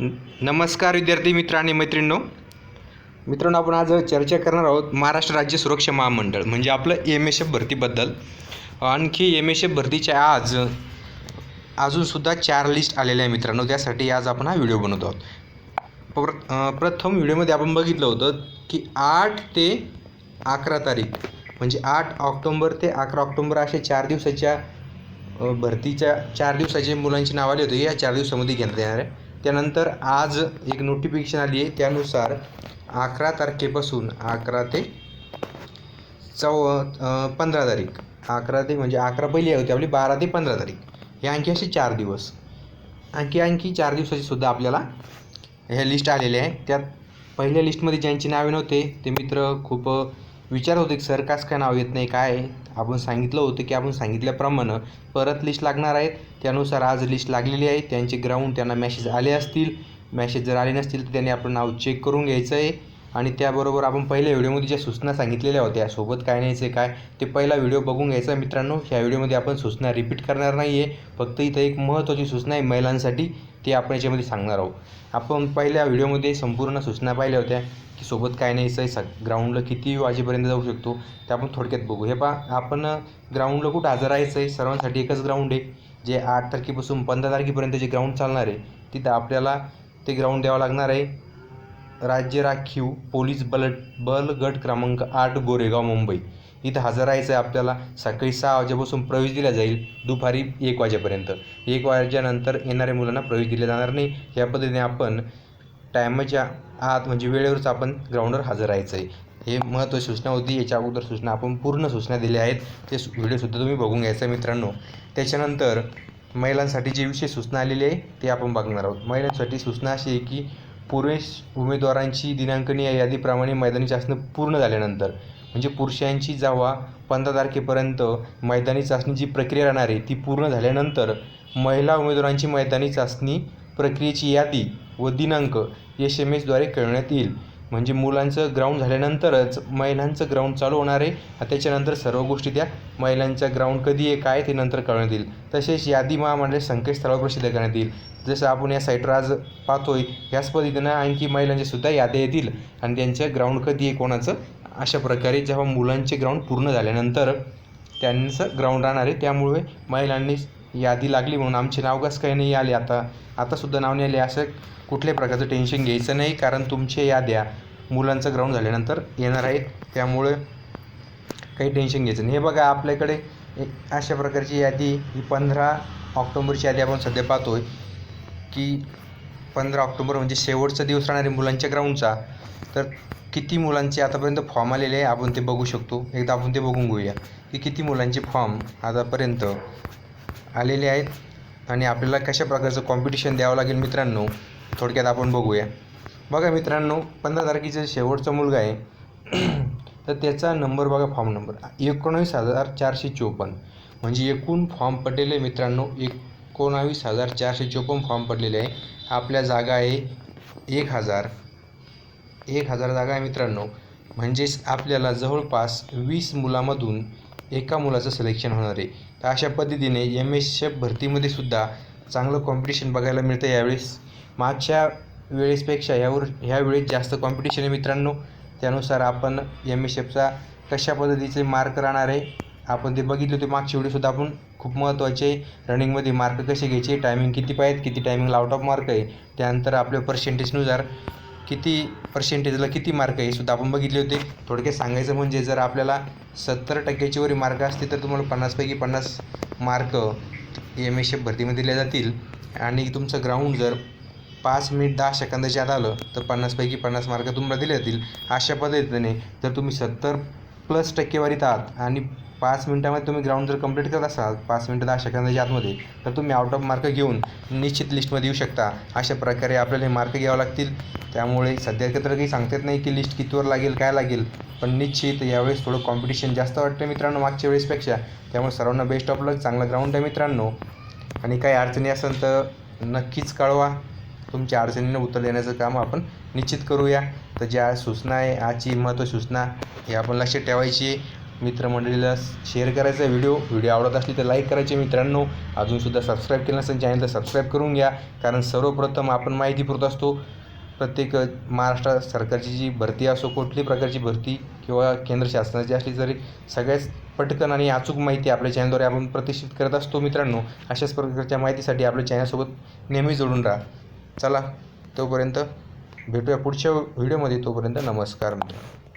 नमस्कार विद्यार्थी मित्र आणि मैत्रिणींनो. मित्रांनो आपण आज चर्चा करणार आहोत महाराष्ट्र राज्य सुरक्षा महामंडळ म्हणजे आपलं एम एस एफ भरतीबद्दल. आणखी एम एस एफ भरतीच्या आज अजूनसुद्धा चार लिस्ट आलेल्या आहे मित्रांनो त्यासाठी आज आपण हा व्हिडिओ बनवतो आहोत. प्र प्रथम व्हिडिओमध्ये आपण बघितलं होतं की आठ ते अकरा तारीख म्हणजे आठ ऑक्टोंबर ते अकरा ऑक्टोंबर असे चार दिवसाच्या भरतीच्या चार दिवसाचे मुलांची नाव आली होती या चार दिवसामध्ये घेण्यात येणार आहे. त्यानंतर आज एक नोटिफिकेशन आली आहे. त्यानुसार अकरा तारखेपासून अकरा ते चौ पंधरा तारीख. अकरा ते म्हणजे अकरा पहिली होती आपली बारा ते पंधरा तारीख. हे आणखी असे चार दिवस. आणखी आणखी चार दिवसाची सुद्धा आपल्याला ह्या लिस्ट आलेल्या आहे. त्यात पहिल्या लिस्टमध्ये ज्यांची नावे नव्हते ते मित्र खूप विचार होते की सर कास काय नाव येत नाही काय आपण सांगितलं होतं की आपण सांगितल्याप्रमाणे परत लिस्ट लागणार आहेत. त्यानुसार आज लिस्ट लागलेली आहे. त्यांचे ग्राउंड त्यांना मॅसेज आले असतील. मॅसेज जर आले नसतील तर त्यांनी आपलं नाव चेक करून घ्यायचं आहे. आणि त्याबरोबर आपण पहिल्या व्हिडिओमध्ये ज्या सूचना सांगितलेल्या होत्या सोबत काय न्यायचं आहे काय ते पहिला व्हिडिओ बघून घ्यायचा मित्रांनो. ह्या व्हिडिओमध्ये आपण सूचना रिपीट करणार नाही आहे फक्त इथं एक महत्त्वाची सूचना आहे महिलांसाठी ती आपण याच्यामध्ये सांगणार आहोत. आपण पहिल्या व्हिडिओमध्ये संपूर्ण सूचना पाहिल्या होत्या की सोबत काय न्यायचं आहे सग ग्राउंडला किती वाजेपर्यंत जाऊ शकतो ते आपण थोडक्यात बघू. हे पा आपण ग्राउंडला कुठं हजर राहायचं आहे सर्वांसाठी एकच ग्राउंड आहे जे आठ तारखेपासून पंधरा तारखेपर्यंत जे ग्राउंड चालणार आहे तिथं आपल्याला ते ग्राउंड द्यावं लागणार आहे. राज्य राखीव पोलीस बल बल गट क्रमांक आठ गोरेगाव मुंबई. इथं हजर राहायचं आहे आपल्याला. सकाळी सहा वाजेपासून प्रवेश दिला जाईल. दुपारी एक वाजेपर्यंत. एक वाजेनंतर येणाऱ्या मुलांना प्रवेश दिला जाणार नाही. या पद्धतीने आपण टायमाच्या आत म्हणजे वेळेवरच आपण ग्राउंडवर हजर राहायचं आहे हे महत्त्वाची सूचना होती. याच्या अगोदर सूचना आपण पूर्ण सूचना दिल्या आहेत. ते व्हिडिओसुद्धा तुम्ही बघून घ्यायचं आहे मित्रांनो. त्याच्यानंतर महिलांसाठी जे विषय सूचना आलेली आहे ते आपण बघणार आहोत. महिलांसाठी सूचना अशी आहे की पुरुष उमेदवारांची दिनांकनी या यादीप्रमाणे मैदानी चाचणी पूर्ण झाल्यानंतर. म्हणजे पुरुषांची जावा पंधरा तारखेपर्यंत मैदानी चाचणी जी प्रक्रिया राहणार आहे ती पूर्ण झाल्यानंतर महिला उमेदवारांची मैदानी चाचणी प्रक्रियेची यादी व दिनांक एस एम एसद्वारे कळवण्यात येईल. म्हणजे मुलांचं ग्राउंड झाल्यानंतरच महिलांचं ग्राउंड चालू होणार आहे. त्याच्यानंतर सर्व गोष्टी त्या महिलांच्या ग्राउंड कधी आहे काय ते नंतर कळण्यात येईल. तसेच यादी महामंडळ संकेतस्थळावर प्रसिद्ध करण्यात येईल. जसं आपण या साईटवर आज पाहतोय याच पद्धतीनं आणखी महिलांच्या सुद्धा याद्या येतील. आणि त्यांच्या ग्राउंड कधी आहे कोणाचं? अशा प्रकारे जेव्हा मुलांचे ग्राउंड पूर्ण झाल्यानंतर त्यांचं ग्राउंड राहणार आहे. त्यामुळे महिलांनी यादी लागली म्हणून आमचे नाव कसं काही नाही आले आता? आतासुद्धा नाव नाही आले असं कुठल्याही प्रकारचं टेन्शन घ्यायचं नाही कारण तुमच्या याद्या मुलांचं ग्राउंड झाल्यानंतर येणार आहेत. त्यामुळे काही टेन्शन घ्यायचं नाही. हे बघा आपल्याकडे एक अशा प्रकारची यादी ही पंधरा ऑक्टोंबरची यादी आपण सध्या पाहतो आहे की पंधरा ऑक्टोबर म्हणजे शेवटचा दिवस राहणार आहे मुलांच्या ग्राउंडचा तर किती मुलांचे आतापर्यंत फॉर्म आलेले आहे आपण ते बघू शकतो. एकदा आपण ते बघून घेऊया की किती मुलांचे फॉर्म आतापर्यंत आलेले आहेत आणि आपल्याला कशा प्रकारचं कॉम्पिटिशन द्यावं लागेल मित्रांनो थोडक्यात आपण बघूया. बघा मित्रांनो पंधरा तारखेचा शेवटचा मुलगा आहे. तर त्याचा नंबर बघा फॉर्म नंबर एकोणावीस हजार चारशे चोपन्न. म्हणजे एकूण फॉर्म पडलेले मित्रांनो एकोणावीस हजार चारशे चोपन्न फॉर्म पडलेले आहे. आपल्या जागा आहे एक हजार. एक हजार जागा आहे मित्रांनो. म्हणजेच आपल्याला जवळपास वीस मुलामधून एका मुलाचं सिलेक्शन होणार आहे. तर अशा पद्धतीने एम एस एफ भरतीमध्ये सुद्धा चांगलं कॉम्पिटिशन बघायला मिळतं यावेळेस. मागच्या वेळेसपेक्षा यावर ह्या वेळेस जास्त कॉम्पिटिशन आहे मित्रांनो. त्यानुसार आपण एम एस एफचा कशा पद्धतीचे मार्क राहणार आहे आपण ते बघितले होते मागच्या व्हिडिओसुद्धा आपण. खूप महत्त्वाचे रनिंगमध्ये मार्क कसे घ्यायचे टायमिंग किती पाहिजेत किती टायमिंगला आउट ऑफ मार्क आहे. त्यानंतर आपल्या पर्सेंटेजनुसार किती पर्सेंटेजला किती मार्क आहे हे सुद्धा आपण बघितले होते. थोडक्यात सांगायचं म्हणजे जर आपल्याला सत्तर टक्क्याची वरी मार्क असते तर तुम्हाला पन्नासपैकी पन्नास मार्क एम एस एफ भरतीमध्ये दिले जातील. आणि तुमचं ग्राउंड जर पाच मिनिट दहा सेकंदाच्या आत आलं तर पन्नासपैकी पन्नास मार्क तुम्हाला दिले जातील. अशा पद्धतीने जर तुम्ही सत्तर प्लस टक्केवारीत आहात आणि पाच मिनटामध्ये तुम्ही ग्राउंड जर कंप्लीट करत असाल पाच मिनटं दहा सेकंदाच्या आतमध्ये तर तुम्ही आउट ऑफ मार्क घेऊन निश्चित लिस्टमध्ये येऊ शकता. अशा प्रकारे आपल्याला हे मार्क घ्यावं लागतील. त्यामुळे सध्या तर काही सांगता येत नाही की लिस्ट कितीवर लागेल काय लागेल. पण निश्चित यावेळेस थोडं कॉम्पिटिशन जास्त वाटतं मित्रांनो मागच्या वेळेसपेक्षा. त्यामुळे सर्वांना बेस्ट ऑफ लक चांगलं ग्राउंड आहे मित्रांनो. आणि काही अडचणी असेल तर नक्कीच कळवा. तुमच्या अडचणींना उत्तर देण्याचं काम आपण निश्चित करूया. तर ज्या सूचना आहे आजची महत्त्वाची सूचना हे आपण लक्षात ठेवायची आहे. मित्रमंडळीला शेअर करायचा व्हिडिओ व्हिडिओ आवडत असली तर लाईक करायचे मित्रांनो. अजूनसुद्धा सबस्क्राईब केलं नसेल चॅनलला सबस्क्राईब करून घ्या. कारण सर्वप्रथम आपण माहिती पुरत असतो. प्रत्येक महाराष्ट्र सरकारची जी भरती असो कुठली प्रकारची भरती किंवा केंद्र शासनाची असली तरी सगळ्याच पटकन आणि अचूक माहिती आपल्या चॅनलद्वारे आपण प्रतिष्ठित करत असतो मित्रांनो. अशाच प्रकारच्या माहितीसाठी आपल्या चॅनलसोबत नेहमी जोडून राहा. चला तोपर्यंत भेटूया पुढच्या व्हिडिओमध्ये. तोपर्यंत नमस्कार मित्रांनो.